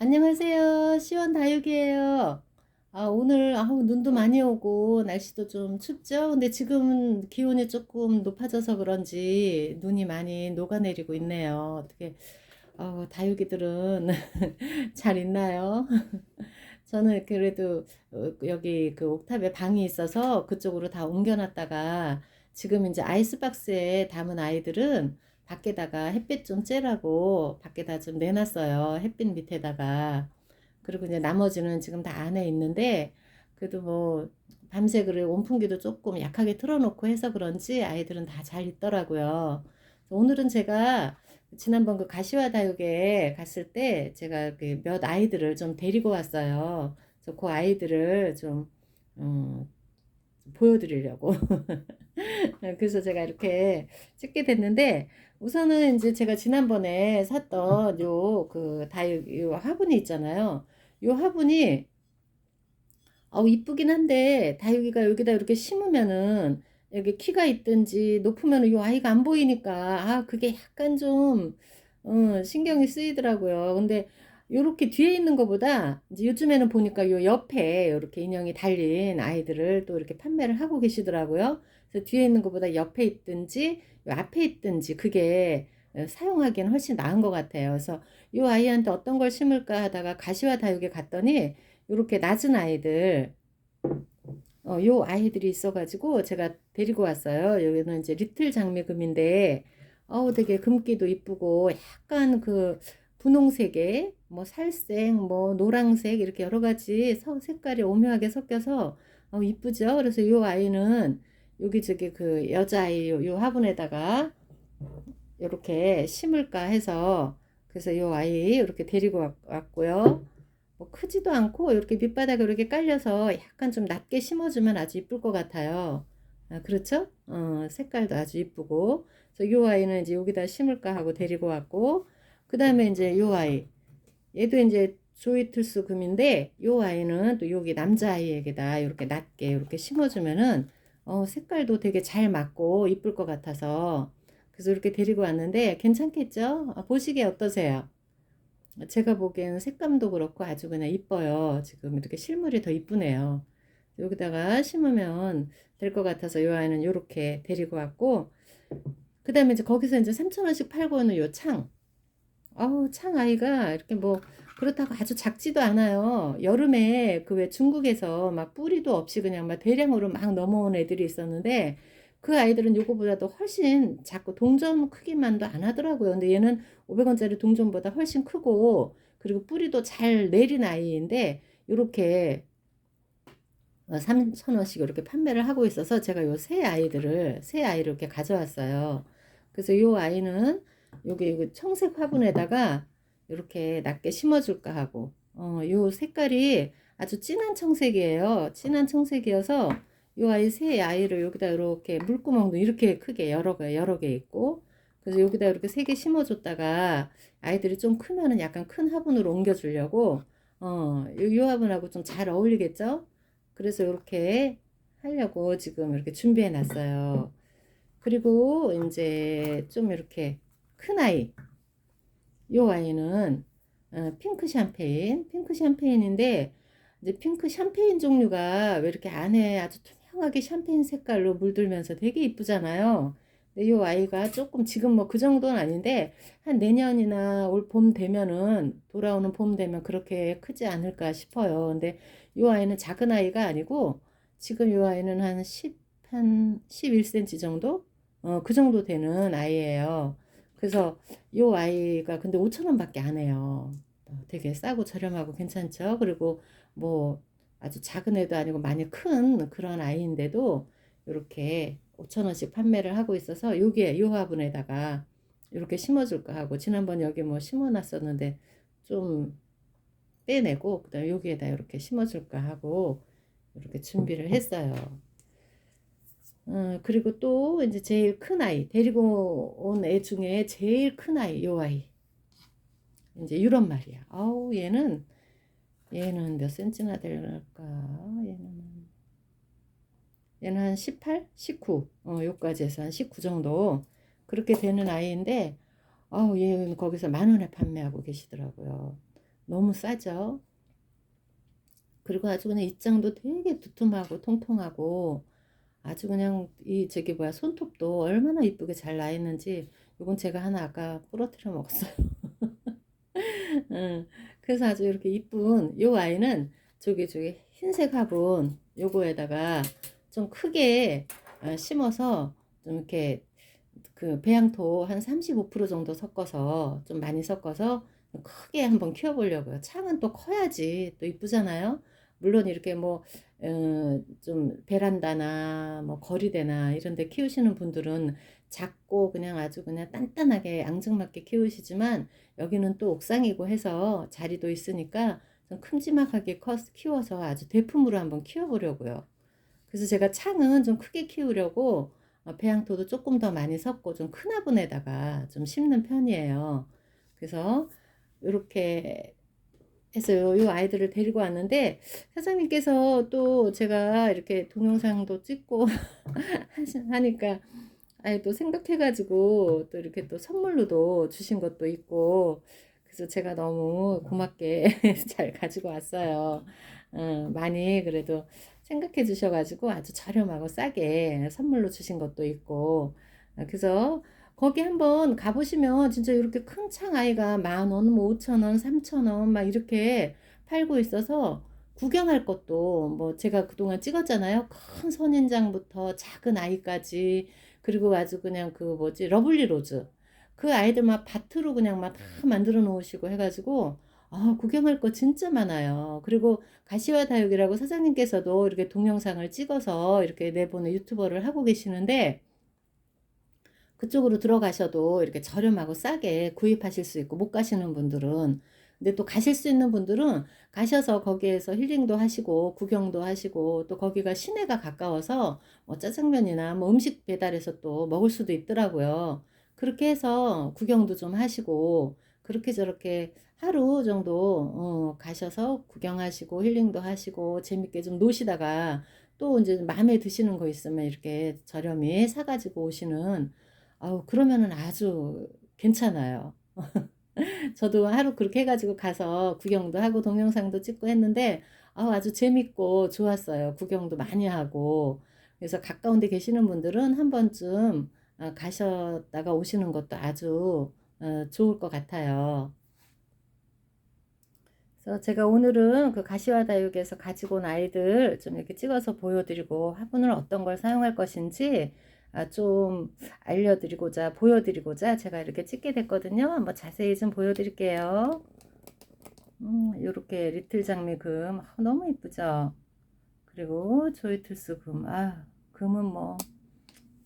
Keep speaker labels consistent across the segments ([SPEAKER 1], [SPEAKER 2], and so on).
[SPEAKER 1] 안녕하세요. 시원 다육이에요. 아, 오늘 아, 눈도 많이 오고 날씨도 좀 춥죠? 근데 지금은 기온이 조금 높아져서 그런지 눈이 많이 녹아내리고 있네요. 어떻게 어, 다육이들은 잘 있나요? 저는 그래도 어, 여기 그 옥탑에 방이 있어서 그쪽으로 다 옮겨놨다가 지금 이제 아이스박스에 담은 아이들은 밖에다가 햇빛 좀 쬐라고 밖에다 좀 내놨어요. 햇빛 밑에다가. 그리고 이제 나머지는 지금 다 안에 있는데 그래도 뭐 밤새 그래 온풍기도 조금 약하게 틀어놓고 해서 그런지 아이들은 다 잘 있더라고요. 오늘은 제가 지난번 그 가시화 다육에 갔을 때 제가 그 몇 아이들을 좀 데리고 왔어요. 그래서 그 아이들을 좀 음, 보여드리려고. 그래서 제가 이렇게 찍게 됐는데 우선은 이제 제가 지난번에 샀던 요 그 다육 요 화분이 있잖아요. 요 화분이 어우 이쁘긴 한데 다육이가 여기다 이렇게 심으면은 여기 키가 있든지 높으면은 요 아이가 안 보이니까 아 그게 약간 좀 어, 신경이 쓰이더라고요. 근데 요렇게 뒤에 있는 것보다 이제 요즘에는 보니까 요 옆에 이렇게 인형이 달린 아이들을 또 이렇게 판매를 하고 계시더라고요. 그래서 뒤에 있는 것보다 옆에 있든지 요 앞에 있든지 그게 어, 사용하기엔 훨씬 나은 것 같아요. 그래서 요 아이한테 어떤 걸 심을까 하다가 가시화 다육에 갔더니 요렇게 낮은 아이들 어, 요 아이들이 있어가지고 제가 데리고 왔어요. 여기는 이제 리틀 장미금인데 어우 되게 금기도 이쁘고 약간 그 분홍색에 뭐 살색 뭐 노랑색 이렇게 여러 가지 서- 색깔이 오묘하게 섞여서 어, 이쁘죠. 그래서 요 아이는 여기 저기 그 여자아이 요, 요 화분에다가 이렇게 심을까 해서 그래서 요 아이 이렇게 데리고 왔- 왔고요. 뭐 크지도 않고 이렇게 밑바닥에 이렇게 깔려서 약간 좀 낮게 심어주면 아주 이쁠 것 같아요. 아, 그렇죠? 어, 색깔도 아주 이쁘고. 그래서 요 아이는 이제 여기다 심을까 하고 데리고 왔고, 그 다음에 이제 요 아이. 얘도 이제 조이틀스 금인데, 요 아이는 또 여기 남자아이에게다 이렇게 낮게 이렇게 심어주면은, 어, 색깔도 되게 잘 맞고 이쁠 것 같아서. 그래서 이렇게 데리고 왔는데, 괜찮겠죠? 아, 보시기에 어떠세요? 제가 보기에는 색감도 그렇고 아주 그냥 이뻐요. 지금 이렇게 실물이 더 이쁘네요. 여기다가 심으면 될 것 같아서 이 아이는 이렇게 데리고 왔고, 그 다음에 이제 거기서 이제 3,000원씩 팔고 있는 요 창. 아우, 창 아이가 이렇게 뭐, 그렇다고 아주 작지도 않아요. 여름에 그 왜 중국에서 막 뿌리도 없이 그냥 막 대량으로 막 넘어온 애들이 있었는데, 그 아이들은 요거보다도 훨씬 작고 동전 크기만도 안 하더라고요. 근데 얘는 500원짜리 동전보다 훨씬 크고, 그리고 뿌리도 잘 내린 아이인데, 요렇게 3,000원씩 이렇게 판매를 하고 있어서 제가 요 새 아이들을, 새 아이를 이렇게 가져왔어요. 그래서 요 아이는 여기 여기 청색 화분에다가 이렇게 낮게 심어줄까 하고, 어, 요 색깔이 아주 진한 청색이에요. 진한 청색이어서 요 아이 새 아이를 여기다 이렇게 물구멍도 이렇게 크게 여러 개, 여러 개 있고, 그래서 여기다 이렇게 세 개 심어줬다가 아이들이 좀 크면은 약간 큰 화분으로 옮겨주려고, 어, 요, 요 화분하고 좀 잘 어울리겠죠? 그래서 이렇게 하려고 지금 이렇게 준비해 놨어요. 그리고 이제 좀 이렇게 큰 아이, 요 아이는 어, 핑크 샴페인, 핑크 샴페인인데 이제 핑크 샴페인 종류가 왜 이렇게 안에 아주 투명하게 샴페인 색깔로 물들면서 되게 이쁘잖아요. 근데 요 아이가 조금 지금 뭐 그 정도는 아닌데 한 내년이나 올 봄 되면은 돌아오는 봄 되면 그렇게 크지 않을까 싶어요. 근데 요 아이는 작은 아이가 아니고 지금 요 아이는 한 10, 한 11cm 정도? 어, 그 정도 되는 아이예요. 그래서 요 아이가 근데 5,000원밖에 안 해요. 어, 되게 싸고 저렴하고 괜찮죠? 그리고 뭐 아주 작은 애도 아니고 많이 큰 그런 아이인데도 이렇게 5,000원씩 판매를 하고 있어서 여기에 요 화분에다가 이렇게 심어줄까 하고 지난번 여기 뭐 심어놨었는데 좀 빼내고 그다음에 여기에다 이렇게 심어줄까 하고 이렇게 준비를 했어요. 어, 그리고 또 이제 제일 큰 아이 데리고 온 애 중에 제일 큰 아이 요 아이 이제 유럽 말이야. 아우 얘는 얘는 몇 센치나 될까? 얘는 얘는 한 18, 19, 어, 요까지 해서 한 19 정도 그렇게 되는 아이인데, 아우 얘는 거기서 만 원에 판매하고 계시더라고요. 너무 싸죠. 그리고 아주 그냥 입장도 되게 두툼하고 통통하고 아주 그냥 이 저기 뭐야 손톱도 얼마나 이쁘게 잘 나 있는지 요건 제가 하나 아까 부러뜨려 먹었어요. 응. 그래서 아주 이렇게 이쁜 요 아이는 저기 저기 흰색 화분 요거에다가 좀 크게 어, 심어서 좀 이렇게 그 배양토 한 35% 정도 섞어서 좀 많이 섞어서 크게 한번 키워보려고요. 창은 또 커야지 또 이쁘잖아요. 물론 이렇게 뭐, 어, 좀 베란다나 뭐 거리대나 이런 데 키우시는 분들은 작고 그냥 아주 그냥 단단하게 앙증맞게 키우시지만 여기는 또 옥상이고 해서 자리도 있으니까 좀 큼지막하게 커, 키워서 아주 대품으로 한번 키워보려고요. 그래서 제가 창은 좀 크게 키우려고 어, 배양토도 조금 더 많이 섞고 좀 큰 화분에다가 좀 심는 편이에요. 그래서 이렇게 해서 요, 요 아이들을 데리고 왔는데 사장님께서 또 제가 이렇게 동영상도 찍고 하니까 아이 또 생각해가지고 또 이렇게 또 선물로도 주신 것도 있고 그래서 제가 너무 고맙게 잘 가지고 왔어요. 어, 많이 그래도 생각해 주셔가지고 아주 저렴하고 싸게 선물로 주신 것도 있고 어, 그래서 거기 한번 가보시면 진짜 이렇게 큰 창 아이가 만 원, 뭐 오천 원, 삼천 원 막 이렇게 팔고 있어서 구경할 것도 뭐 제가 그동안 찍었잖아요. 큰 선인장부터 작은 아이까지 그리고 아주 그냥 그 뭐지 러블리 로즈 그 아이들 막 밭으로 그냥 막 다 만들어 놓으시고 해가지고 아 구경할 거 진짜 많아요. 그리고 가시화 다육이라고 사장님께서도 이렇게 동영상을 찍어서 이렇게 내보는 유튜버를 하고 계시는데 그쪽으로 들어가셔도 이렇게 저렴하고 싸게 구입하실 수 있고 못 가시는 분들은 근데 또 가실 수 있는 분들은 가셔서 거기에서 힐링도 하시고 구경도 하시고 또 거기가 시내가 가까워서 뭐 짜장면이나 뭐 음식 배달해서 또 먹을 수도 있더라고요. 그렇게 해서 구경도 좀 하시고 그렇게 저렇게 하루 정도 어, 가셔서 구경하시고 힐링도 하시고 재밌게 좀 노시다가 또 이제 마음에 드시는 거 있으면 이렇게 저렴히 사가지고 오시는 아우 그러면은 아주 괜찮아요. 저도 하루 그렇게 해가지고 가서 구경도 하고 동영상도 찍고 했는데 아우 아주 재밌고 좋았어요. 구경도 많이 하고 그래서 가까운 데 계시는 분들은 한 번쯤 어, 가셨다가 오시는 것도 아주 어, 좋을 것 같아요. 제가 오늘은 그 가시화 다육에서 가지고 온 아이들 좀 이렇게 찍어서 보여드리고 화분을 어떤 걸 사용할 것인지 아, 좀 알려드리고자 보여드리고자 제가 이렇게 찍게 됐거든요. 한번 자세히 좀 보여드릴게요. 음, 요렇게 리틀 장미금 아, 너무 이쁘죠? 그리고 조이틀스 금, 아, 금은 뭐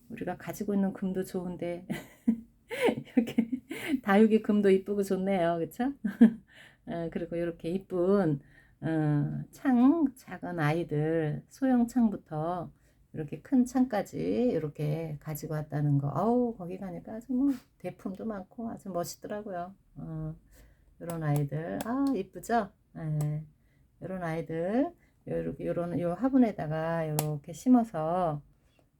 [SPEAKER 1] 우리가 가지고 있는 금도 좋은데 이렇게 다육이 금도 이쁘고 좋네요, 그쵸? 어, 그리고 이렇게 이쁜 어, 창 작은 아이들 소형 창부터 이렇게 큰 창까지 이렇게 가지고 왔다는 거. 아우 거기 가니까 아주 뭐 대품도 많고 아주 멋있더라고요. 어, 이런 아이들 아 이쁘죠? 네. 이런 아이들 요렇게 요런 요 화분에다가 이렇게 심어서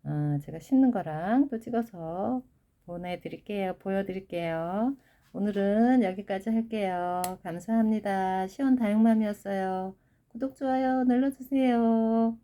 [SPEAKER 1] 어, 제가 심는 거랑 또 찍어서 보내드릴게요. 보여드릴게요. 오늘은 여기까지 할게요. 감사합니다. 시원 다육맘이었어요. 구독, 좋아요 눌러주세요.